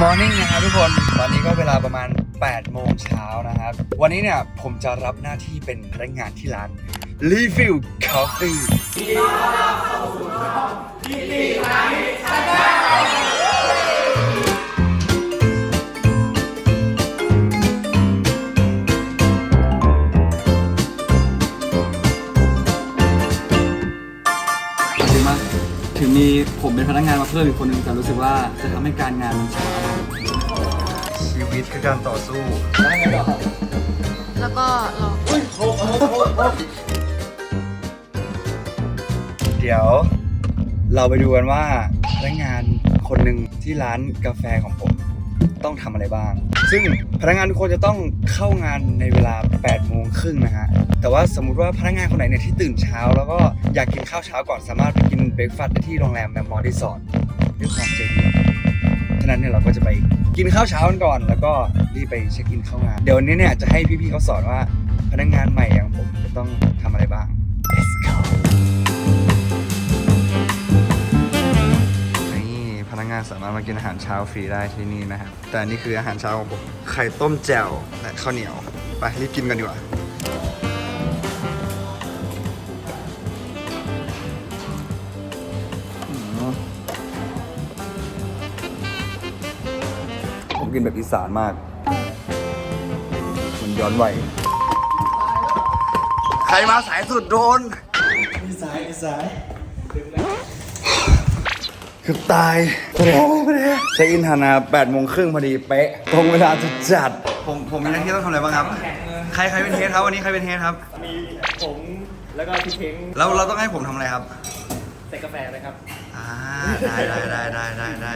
มอร์นิ่งนะครับทุกคนตอนนี้ก็เวลาประมาณ 8 โมงเช้านะครับ วันนี้เนี่ยผมจะรับหน้าที่เป็นพนักงานที่ร้าน Refill Coffee ถึงมาถึงมีผมเป็นพนักงานมาเพิ่มอีกคนนึงแต่รู้สึกว่าจะทำให้การงานมันช้า วิตคือการต่อสู้ แล้วก็รอเดี๋ยว เราไปดูกันว่าพนักงานคนหนึ่งที่ร้านกาแฟของผมต้องทำอะไรบ้าง ซึ่งพนักงานทุกคนจะต้องเข้างานในเวลา8โมงครึ่งนะฮะ แต่ว่าสมมุติว่าพนักงานคนไหนเนี่ยที่ตื่นเช้า แล้วก็อยากกินข้าวเช้าก่อนสามารถไปกินเบรกฟาสต์ได้ที่โรงแรมแมมมอร์รีสอร์ทด้วยความใจดีฉะนั้นเนี่ยเราก็จะไป กินข้าวเช้ากันก่อน แล้วก็รีบไปเช็คอินเข้างาน เดี๋ยววันนี้เนี่ยจะให้พี่ๆเขาสอนว่าพนักงานใหม่อย่างผมจะต้องทำอะไรบ้าง Let's go นี่พนักงานสามารถมากินอาหารเช้าฟรีได้ที่นี่นะครับ แต่อันนี่คืออาหารเช้าของผม ไข่ต้มแจ่วและข้าวเหนียว ไปรีบกินกันดีกว่า กินแบบอีสานมาก มันย้อนวัยใครมาสายสุดโดนเกือบตายไปแล้วไปแล้วเช็คอินทันนะ8โมงครึ่งพอดีเป๊ะ ตรงเวลาจะจัด ผมผมมีหน้าที่ต้องทำอะไรบ้างครับ ใครใครเป็นเฮดครับวันนี้ใครเป็นเฮดครับ มีผมแล้วก็พี่เช้งแล้วเราต้องให้ผมทำอะไรครับ ใส่กาแฟนะครับ อ่าได้ได้ได้ได้ได้ได้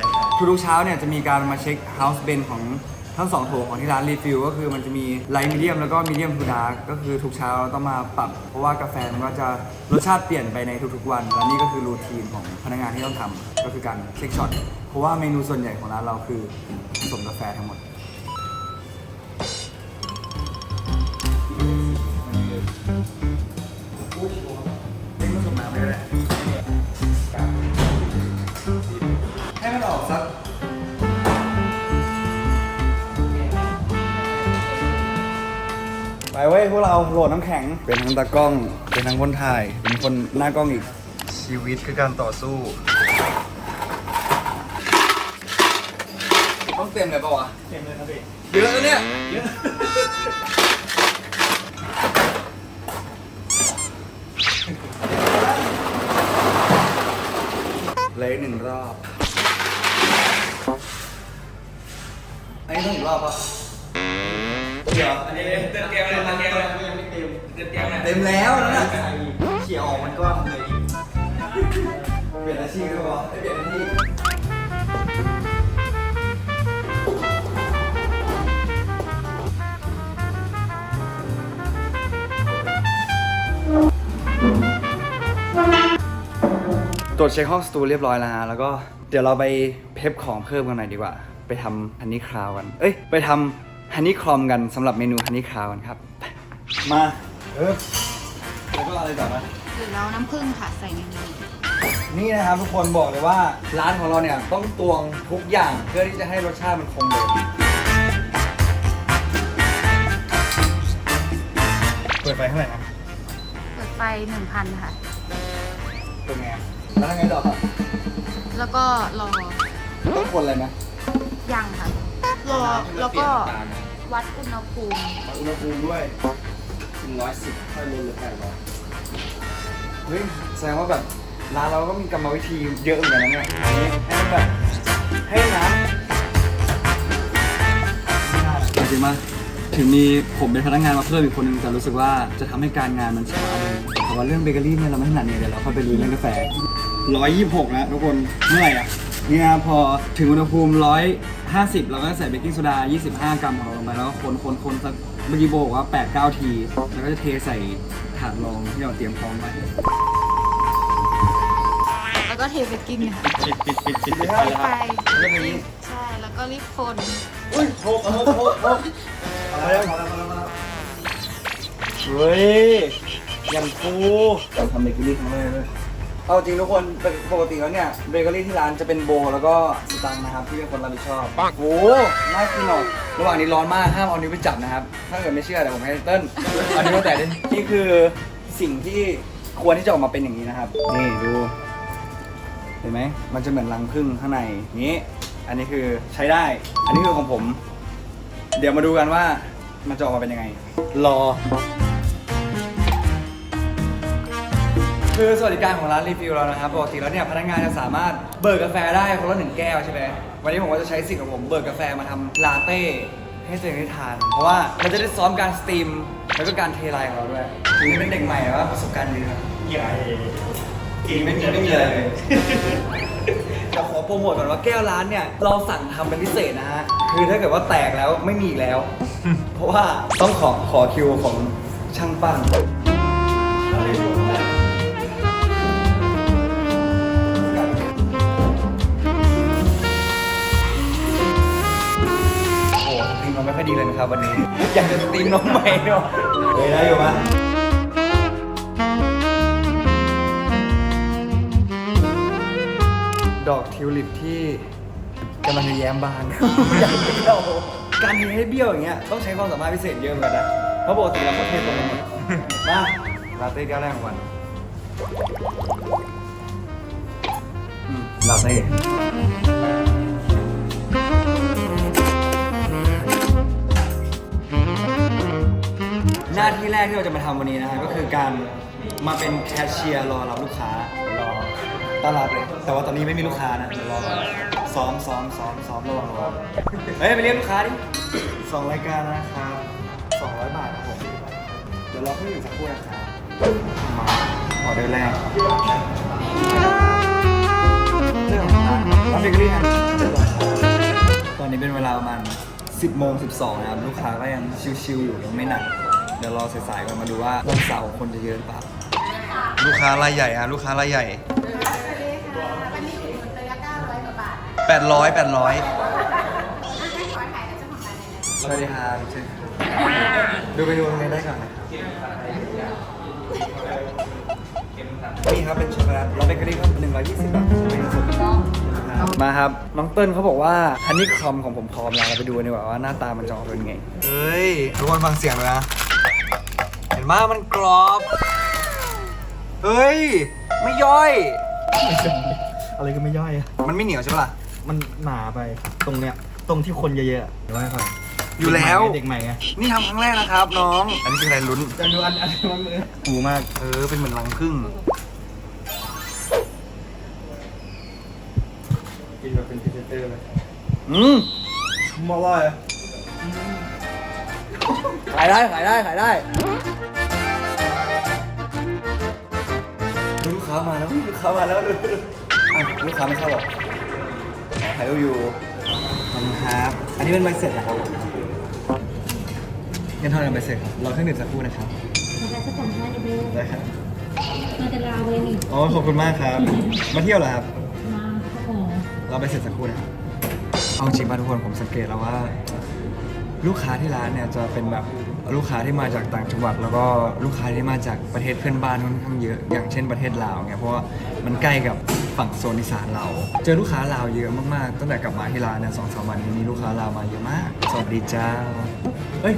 ทุกๆเช้าเนี่ยจะมีการมาเช็ค House b e n ของทั้งสองโถของที่ร้านรีฟิลก็คือมันจะมีไลท์มีเดียมแล้วก็มีเดียมทูดาร์ก็คือทุกเช้าต้องมาปรับเพราะว่ากาแฟมันก็จะรสชาติเปลี่ยนไปในทุกๆวัน และนี่ก็คือรูทีนของพนักงานที่ต้องทำก็คือการเช็คช็อตเพราะว่าเมนูส่วนใหญ่ของร้านเราคือผสมกาแฟทั้งหมด เว้ยพวกเราโหลดน้ำแข็ง เป็นทั้งตากล้อง เป็นทั้งคนถ่าย เป็นคนหน้ากล้องอีก ชีวิตคือการต่อสู้ ต้องเต็มเลยปะวะ เต็มเลยครับพี่เยอะแล้วเนี่ย เยอะเหลยหนึ่งรอบ อันนี้ต้องอีกรอบปะ เดี๋ยวอันนี้เต็มเกมเลยเต็มเกมเลยยังไม่เต็มเต็มเกมเลยเต็มแล้วนั่นน่ะเขี่ยออกมันก็เลยเปลี่ยนอาชีพได้ปะเปลี่ยนอาชีพตรวจเช็คห้องสตูเรียบร้อยแล้วฮะแล้วก็เดี๋ยวเราไปเพปของเพิ่มกันหน่อยดีกว่า ไปทำฮันนี่คราวกัน เอ้ย ไปทำ ฮันนี่ครอมกันสำหรับเมนูฮันนี่คราวกันครับ มาเออแล้วก็อะไรต่อนะ หรือเราน้ำผึ้งค่ะใส่ในนี้นี่นะครับทุกคนบอกเลยว่าร้านของเราเนี่ยต้องตวงทุกอย่างเพื่อที่จะให้รสชาติมันคงเดิมเปิดไฟเท่าไหร่นะเปิดไฟหนึ่งพันค่ะ เป็นไงแล้วทำไงต่อครับแล้วก็รอต้องคนอะไรไหมยังค่ะ รอแล้วก็วัดอุณหภูมิวัดอุณหภูมิด้วยถึงร้อยสิบค่อยลดเหลือแปดร้อยเฮ้ยแสดงว่าแบบร้านเราก็มีกรรมวิธีเยอะเหมือนกันนะเนี่ยอันนี้ให้มันแบบให้น้ำจริงๆมาถึงมีผมเป็นพนักงานมาเพิ่มอีกคนนึงแต่รู้สึกว่าจะทำให้การงานมันช้าลงแต่ว่าเรื่องเบเกอรี่เนี่ยเราไม่ถนัดเนี่ยเดี๋ยวเราค่อยไปลุยเรื่องกาแฟ126นะทุกคนเมื่อไหร่อะเนี่ยพอถึงอุณหภูมิ 150 เราก็ใส่เบกกิ้งโซดา 25 กรัมของเราลงไปแล้วก็คนคนคนสักเมื่อกี้โบบอกว่า 8-9 ที แล้วก็จะเทใส่ถาดรองที่เราเตรียมพร้อมไว้แล้วก็เทเบกกิ้งค่ะปิดปิดปิดปิดปิดไปไฟแล้วทีนี้ใช่แล้วก็รีบคนอุ้ยโคกโคกโคกโคกเอาแล้วเอาแล้วเอาแล้วเฮ้ยยังฟูทำเบเกอรี่ครั้งแรกเลย เอาจริงทุกคนปกติแล้วเนี่ยเบเกอรี่ที่ร้านจะเป็นโบแล้วก็สตังค์นะครับที่เป็นคนรับผิดชอบโอ้โหน่ากินหรอกระหว่างนี้ร้อนมากห้ามเอานิ้วไปจับนะครับ ถ้าเกิดไม่เชื่อเดี๋ยวผมให้เติ้ลเอานิ้วมาแตะดินี่คือสิ่งที่ควรที่จะออกมาเป็นอย่างนี้นะครับ นี่ดู เห็นไหมมันจะเหมือนรังผึ้งข้างในนี้ อันนี้คือใช้ได้ อันนี้คือของผม เดี๋ยวมาดูกันว่ามันจะออกมาเป็นยังไง รอ คือสวัสดิการของร้านรีฟิลเรานะครับปกติแล้วเนี่ยพนักงานจะสามารถเบิกกาแฟได้คนละหนึ่งแก้วใช่ไหมวันนี้ผมก็จะใช้สิทธิ์ของผมเบิกกาแฟมาทำลาเต้ให้ตัวเองได้ทาน เพราะว่ามันจะได้ซ้อมการสตรีม แล้วก็การเทไลน์ของเราด้วยคือเป็นเด็กใหม่ว่าประสบการณ์ดีนะใหญ่กินไม่มีไม่มีอะไรเลย จะขอโปรโมทก่อนว่าแก้วร้านเนี่ย เราสั่งทำเป็นพิเศษนะฮะ คือถ้าเกิดว่าแตกแล้วไม่มีอีกแล้ว เพราะว่าต้องขอขอคิวของช่างปั้น ไม่ค่อยดีเลยนะครับวันนี้ อยากจะสตรีมน้องใหม่เนาะเฮ้ยได้อยู่ปะดอกทิวลิปที่กำลังจะแย้มบานอยากเบี้ยวการเทให้เบี้ยวอย่างเงี้ยต้องใช้ความสามารถพิเศษเยอะเหมือนกันนะเพราะปกติเราก็เทตรงกันหมดมาลาเต้แก้วแรกของวันอืมลาเต้ หน้าที่แรกที่เราจะมาทำวันนี้นะฮะก็คือการมาเป็นแคชเชียร์รอรับลูกค้ารอต้อนรับเลย แต่ว่าตอนนี้ไม่มีลูกค้านะเดี๋ยวรอก่อนซ้อมซ้อมซ้อมซ้อมระหว่างรอเฮ้ยไปเรียกลูกค้าดิสองรายการนะครับสองร้อยบาทครับผมเดี๋ยวรอเพิ่อยู่สักครู่นะครับมาออเดอร์แรกเรื่องของร้านรับเบเกอรี่ครับตอนนี้เป็นเวลาประมาณ10โมง12นะครับลูกค้าก็ยังชิวๆอยู่ยังไม่หนัก เดี๋ยวรอสายๆก่อนมาดูว่าวันเสาร์คนจะเยอะหรือเปล่า ลูกค้ารายใหญ่อะลูกค้ารายใหญ่วันนี้ถึงระยะ900กว่าบาทแปดร้อยแปดร้อยให้ขอถ่ายกับเจ้าของร้านเลยนะสวัสดีครับเชิญดูไปดูตรงนี้ได้ก่อนนะครับนี่ครับเป็นช็อกโกแลตแล้วเบเกอรี่ครับหนึ่งร้อยยี่สิบบาทเป็นสุดมาครับ น้องเติ้ลเขาบอกว่าฮันนี่คอมของผมพร้อมแล้วเราไปดูกันดีกว่าว่าหน้าตามันจะออกเป็นไง เฮ้ยทุกคนฟังเสียงเลยนะ เห็นไหมมันกรอบ เฮ้ย ไม่ย่อย อะไรก็ไม่ย่อยอะมันไม่เหนียวใช่ปะล่ะ มันหนาไปตรงเนี้ยตรงที่คนเยอะๆอะเดี๋ยวให้ฟังอยู่แล้ว เด็กใหม่ไงนี่ทำครั้งแรกนะครับน้อง อันนี้คืออะไรลุ้นจะดูอันอันมันมือฟูมากเออ เป็นเหมือนรังผึ้งกินแบบเป็นพรีเซนเตอร์เลยอืมมอร่อยขายได้ขายได้ขายได้ ค้ามาแล้วลูกค้ามาแล้วดูอะลูกค้าไม่เข้าหรอกขอถ่ายรูปอยู่ขอบคุณครับอันนี้เป็นใบเสร็จนะครับเงินเท่าไหร่ใบเสร็จครับรอเครื่องดื่มสักครู่นะครับนะคะสักสองห้าเดบิวได้ครับมาจะลาเวนี่อ๋อขอบคุณมากครับ มาเที่ยวเหรอครับ มาครับผมเราไปเสร็จสักครู่นะครับเอาจริงป่ะทุกคนผมสังเกตแล้วว่า ลูกค้าที่ร้านเนี่ยจะเป็นแบบ ลูกค้าที่มาจากต่างจังหวัด แล้วก็ลูกค้าที่มาจากประเทศเพื่อนบ้านค่อนข้างเยอะ อย่างเช่นประเทศลาวเนี่ยเพราะว่ามันใกล้กับฝั่งโซนอีสานเรา เจอลูกค้าลาวเยอะมากๆตั้งแต่กลับมาที่ร้านเนี่ยสองสามวันนี้มีลูกค้าลาวมาเยอะมากสวัสดีเจ้าเฮ้ย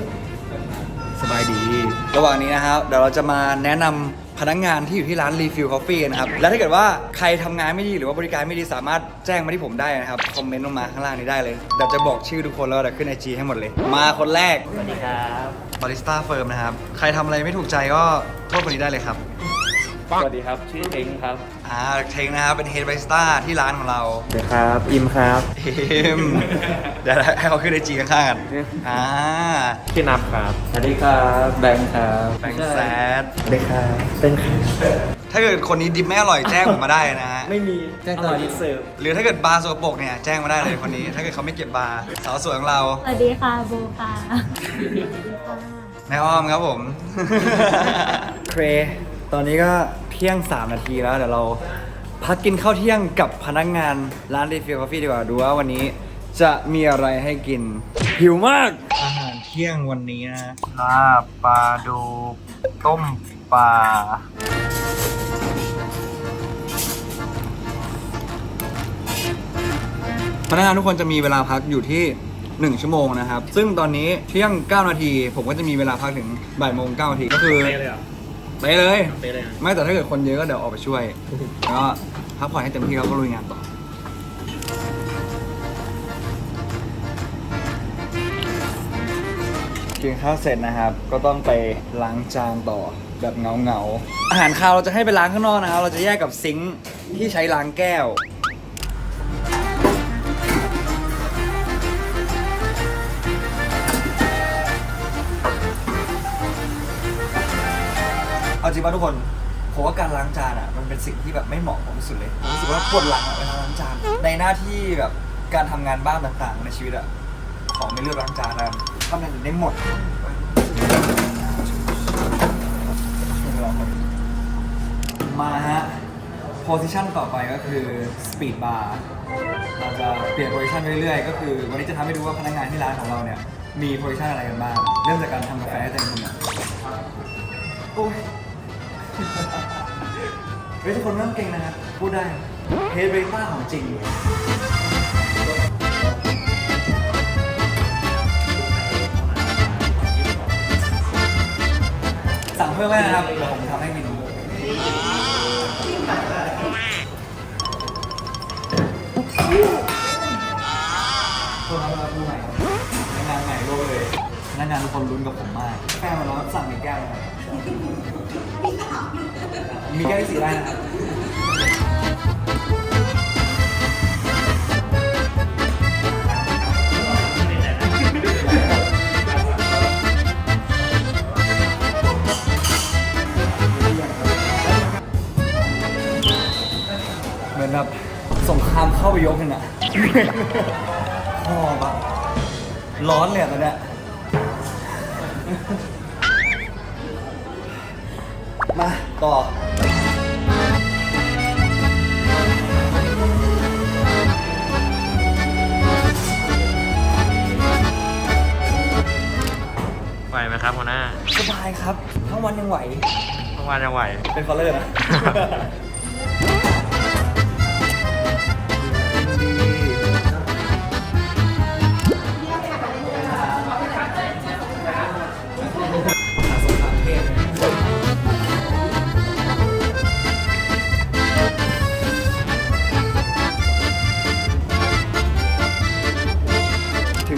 สบายดี ระหว่างนี้นะครับเดี๋ยวเราจะมาแนะนำพนักงานที่อยู่ที่ร้าน Refill Coffee นะครับ และถ้าเกิดว่าใครทำงานไม่ดีหรือว่าบริการไม่ดีสามารถแจ้งมาที่ผมได้นะครับ คอมเมนต์ลงมาข้างล่างนี้ได้เลยเดี๋ยวจะบอกชื่อทุกคนแล้วเดี๋ยวขึ้นไอจีให้หมดเลย มาคนแรก สวัสดีครับ บาริสต้าเฟิร์มนะครับ ใครทำอะไรไม่ถูกใจก็โทษคนนี้ได้เลยครับ สวัสดีครับ ชื่อเท้งครับอ่าเทงนะครับเป็นเฮดบาริสต้าที่ร้านของเราสวัสดีครับ อิมครับ เอมเดี๋ยวให้เขาขึ้นไอจีข้างๆกันอ่าพี่นับครับ สวัสดีครับ แบงค์ครับแบงค์แซด สวัสดีครับ เป็นครับ ถ้าเกิดคนนี้ดิบไม่อร่อยแจ้งผมมาได้นะฮะ ไม่มีแจ้งตลอดเสิร์ฟหรือถ้าเกิดบาร์สกปรกเนี่ยแจ้งมาได้เลยคนนี้ ถ้าเกิดเขาไม่เก็บบาร์สาวสวยของเราสวัสดีค่ะโบค่ะสวัสดีค่ะแม่อ้อมครับผม เคร ตอนนี้ก็เที่ยง 3 นาทีแล้วเดี๋ยวเราพักกินข้าวเที่ยงกับพนักงานร้านรีฟิลกาแฟดีกว่าดูว่าวันนี้จะมีอะไรให้กิน หิวมาก อาหารเที่ยงวันนี้นะลาบปลาดูต้มปลา พนักงานทุกคนจะมีเวลาพักอยู่ที่ 1 ชั่วโมงนะครับ ซึ่งตอนนี้เที่ยง 9 นาที ผมก็จะมีเวลาพักถึงบ่ายโมง9นาทีก็คือเป๊ะเลยเหรอไปเลย เป๊ะเลยนะไม่แต่ถ้าเกิดคนเยอะก็เดี๋ยวออกไปช่วย แล้วก็พักผ่อนให้เต็มที่แล้วก็ลุยงานต่อ กินข้าวเสร็จนะครับ ก็ต้องไปล้างจานต่อแบบเงาเงาๆอาหารคาวเราจะให้ไปล้างข้างนอกนะครับ เราจะแยกกับซิงค์ที่ใช้ล้างแก้ว เอาจริงป่ะทุกคนผมว่าการล้างจานอะมันเป็นสิ่งที่แบบไม่เหมาะผมที่สุดเลยผมรู้สึกว่าปวดหลังอะเวลาล้างจานในหน้าที่แบบการทำงานบ้านต่างๆ ในชีวิตอะของไม่เลือกล้างจานนะทำอย่างอื่นได้หมดมาฮะโพซิชันต่อไปก็คือ Speed Bar เราจะเปลี่ยนโพซิชันเรื่อยๆ ก็คือ วันนี้จะทำให้ดูว่าพนักงานที่ร้านของเราเนี่ยมีโพซิชันอะไรกันบ้างเริ่มจากการทำกาแฟให้เต็มที่โอ้ย เฮ้ยทุกคนไม่ต้องเก่งนะครับพูดได้เฮดเบต้าของจริง สั่งเพิ่มไหมนะครับเดี๋ยวผมทำให้เมนูตั นักงานทุกคนลุ้นกับผมมากแก้วมาแล้วสั่งอีกแก้วหน่อยมีแก้วที่สี่ได้นะครับเหมือนแบบสงครามเข้าไปยกกันอะหอบอะร้อนเลยอะตอนเนี้ย ต่อไหวไหมครับหัวหน้าสบายครับ ทั้งวันยังไหว เมื่อวานยังไหว เป็นคอลเลอร์นะ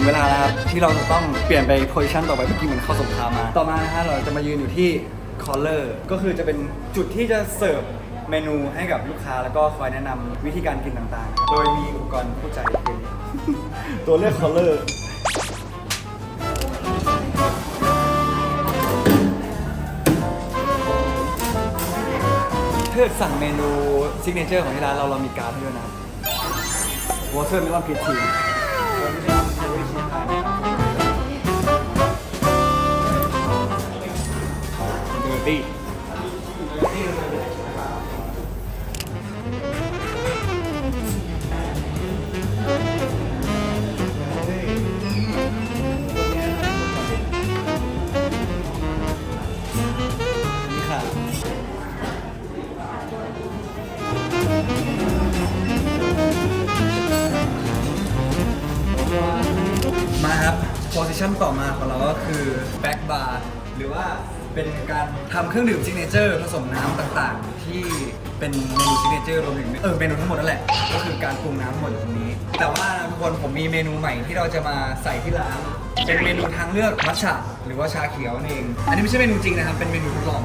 เวลาแล้วครับที่เราจะต้องเปลี่ยนไปโพซิชันต่อไปเมื่อกี้เหมือนเข้าสงครามมา ต่อมานะฮะเราจะมายืนอยู่ที่คอลเลอร์ก็คือจะเป็นจุดที่จะเสิร์ฟเมนูให้กับลูกค้าแล้วก็คอยแนะนำวิธีการกินต่างๆ โดยมีอุปกรณ์ผู้ใจเป็น ตัวเลือกคอลเลอร์ถ้าเกิดสั่งเมนูซิกเนเจอร์ของที่ร้านเราเรามีการ์ดให้ด้วยนะครับวอเตอร์มิลอนพีที เเครื่องดื่มซิกเนเจอร์ผสมน้ำต่างๆ ที่เป็นเมนูซิกเนเจอร์รวมถึงเออเมนูทั้งหมดนั่นแหละ ก็คือการปรุงน้ำหมดตรงนี้ แต่ว่าทุกคนผมมีเมนูใหม่ที่เราจะมาใส่ที่ร้านเป็นเมนูทางเลือกมัทฉะหรือว่าชาเขียวนั่นเอง อันนี้ไม่ใช่เมนูจริงนะครับเป็นเมนูทดลอง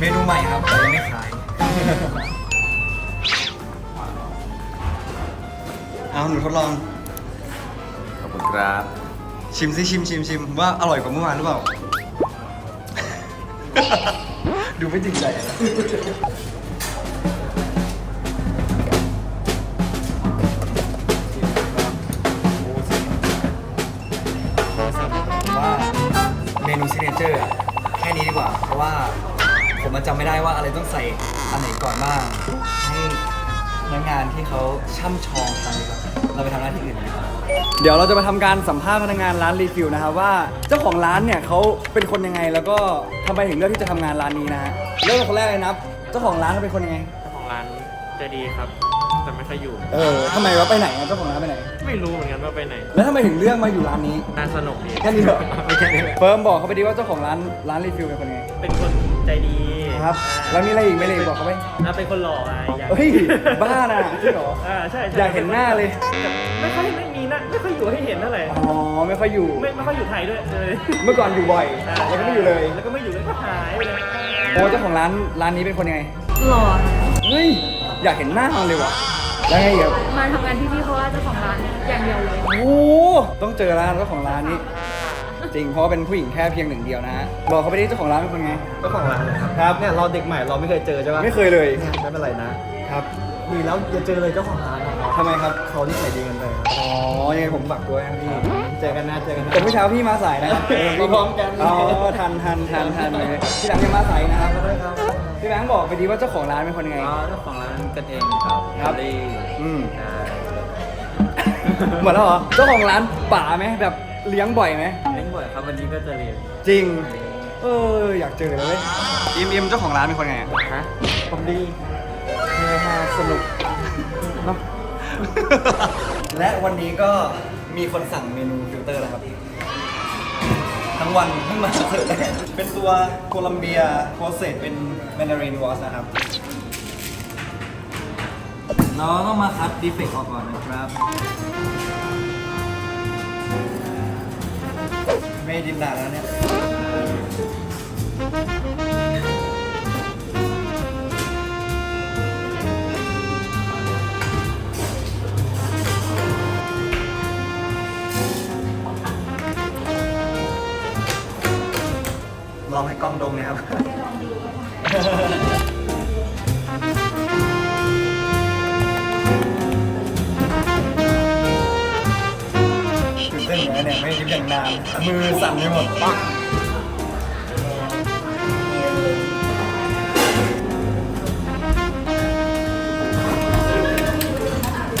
เมนูใหม่ครับแต่ยังไม่ขาย เอาหนูทดลอง ขอบคุณครับชิมซิชิมชิมชิมว่าอร่อยกว่าเมื่อวานหรือเปล่า ดูไม่จริงใจอะว่าเมนูซิกเนเจอร์อะแค่นี้ดีกว่า เพราะว่าผมมันจำไม่ได้ว่าอะไรต้องใส่อันไหนก่อนบ้างให้พนักงานที่เขาช่ำชองทางดีกว่า เราไปทำหน้าที่อื่นดีกว่าเดี๋ยวเราจะมาทำการสัมภาษณ์พนักงานร้านรีฟิลนะครับว่าเจ้าของร้านเนี่ยเขาเป็นคนยังไงแล้วก็ทำไมถึงเลือกที่จะทำงานร้านนี้นะฮะเริ่มจากคนแรกเลยนะครับเจ้าของร้านเขาเป็นคนยังไง เจ้าของร้านใจดีครับ แต่ไม่ค่อยอยู่ เออทำไมวะไปไหนอะเจ้าของร้านไปไหน ไม่รู้เหมือนกันว่าไปไหนแล้วทำไมถึงเลือกมาอยู่ร้านนี้น่าสนุกดีแค่นี้เหรอไม่แค่นี้เฟิร์มบอกเขาไปดีว่าเจ้าของร้านร้านรีฟิลเป็นคนยังไงเป็นคนใจดี ครับ แล้วมีอะไรอีกไหมเลยบอกเขาไปอะเป็นคนหล่ออะอยากเฮ้ยบ้าน่ะจริงเหรอ อ่าใช่ใช่อยากเห็นหน้าเลย แต่ไม่ค่อยไม่มีนะไม่ค่อยอยู่ให้เห็นเท่าไหร่อ๋อไม่ค่อยอยู่ ไม่ไม่ค่อยอยู่ไทยด้วยเลยเมื่อก่อนอยู่บ่อยแล้วก็ไม่อยู่เลยแล้วก็ไม่อยู่เลยก็หายไปเลยโอ้เจ้าของร้านร้านนี้เป็นคนยังไงหล่อเฮ้ยอยากเห็นหน้ามันเลยวะแล้วไงอีกครับมาทำงานที่นี่เพราะว่าเจ้าของร้านอย่างเดียวเลย โอ้ต้องเจอร้านเจ้าของร้านนี้ จริงเพราะว่าเป็นผู้หญิงแค่เพียงหนึ่งเดียวนะฮะบอกเขาไปดิเจ้าของร้านเป็นคนไง เจ้าของร้านเลยครับครับ เนี่ยเราเด็กใหม่เราไม่เคยเจอใช่ปะไม่เคยเลยเนี่ยไม่เป็นไรนะครับดีแล้วอย่าเจอเลยเจ้าของร้านนะครับทำไมครับ เขานิสัยดีกันเลยครับอ๋อยังไงผมฝากตัวนะพี่เจอกันนะเจอกันนะแต่เมื่อเช้าพี่มาสายนะมาพร้อมกันอ๋อทันทันทันทันเลยพี่หลังยังมาสายนะครับได้ครับพี่แบงค์บอกไปดีว่าเจ้าของร้านเป็นคนยังไงอ๋อเจ้าของร้านกันเองครับครับดีอืมใช่หมดแล้วเหรอเจ้าของร้านป่าไหมแบบเลี้ยงบ่อยไหมเล่นบ่อย ครับวันนี้ก็จะเรียนจริง เอออยากเจอเลยเว้ยอิมอิมเจ้าของร้านเป็นคนไงอะฮะผมดีเฮฮาสนุกเนาะและวันนี้ก็มีคนสั่งเมนูฟิลเตอร์แล้วครับ ทั้งวันเพิ่งมาเสิร์ฟเป็นตัวโคลัมเบียโปรเซสเป็นแมนดารินวอสนะครับ เราต้องมาคัดดีเฟกต์ออกก่อนนะครับ ไม่ดินด่าแล้วเนี่ยลองให้กล้องดมนะครับตื่น นี่ยไม่ยิ้มอย่านาน มือสั่นไปหมดปัก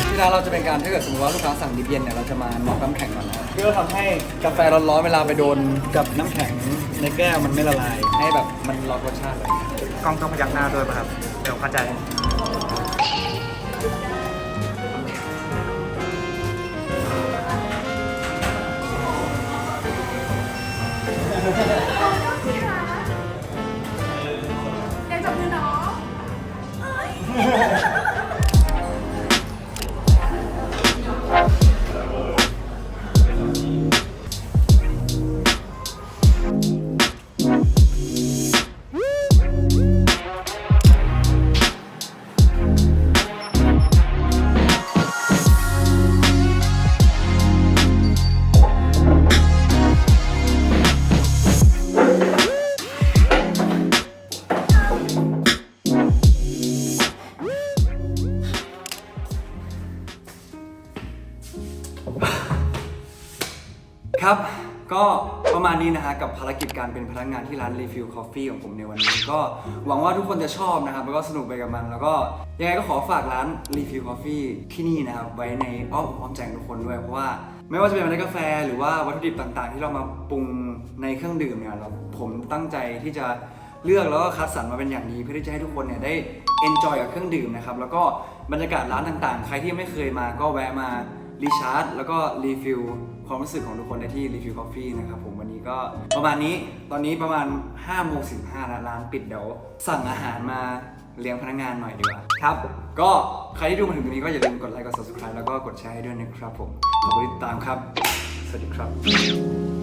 ที่ร้านเราจะเป็นการถ้าเกิดสมมติว่าลูกค้าสั่งดิบเย็นเนี่ยเราจะมาน็อกน้ำแข็งก่อนนะเพื่อทำให้กาแฟร้อนๆเวลาไปโดนกับน้ำแข็งในแก้วมันไม่ละลาย ให้แบบมันล็อกรสชาติเลยกล้องต้องพยักหน้าด้วยป่ะครับ เดี๋ยวเข้าใจ นี้นะฮะกับภารกิจการเป็นพนักงานที่ร้านรีฟิลคอฟฟี่ของผมในวันนี้ ก็หวังว่าทุกคนจะชอบนะครับแล้วก็สนุกไปกับมัน แล้วก็ยังไงก็ขอฝากร้านรีฟิลคอฟฟี่ที่นี่นะครับไว้ในอ้อมอกอ้อมใจของทุกคนด้วยเพราะว่าไม่ว่าจะเป็นเมล็ดกาแฟหรือว่าวัตถุดิบต่างๆ ที่เรามาปรุงในเครื่องดื่มเนี่ยเราผมตั้งใจที่จะเลือกแล้วก็คัดสรรมาเป็นอย่างดีเพื่อที่จะให้ทุกคนเนี่ยได้ enjoy กับเครื่องดื่มนะครับแล้วก็บรรยากาศร้านต่างๆ ใครที่ไม่เคยมาก็แวะมารีชาร์จแล้วก็รีฟิล ความรู้สึกของทุกคนในที่รีฟิวคอฟฟี่นะครับผมวันนี้ก็ประมาณนี้ตอนนี้ประมาณ5โมงสิแล้วร้านปิดเดี๋ยวสั่งอาหารมาเลี้ยงพนักงานหน่อยดีกว่าครับ ก็ใครที่ดูมาถึงตรงนี้ก็อย่าลืมกดไลค์กด subscribe แล้วก็กดแชร์ให้ด้วยนะครับผมขอบคุณที่ติดตามครับ สวัสดีครับ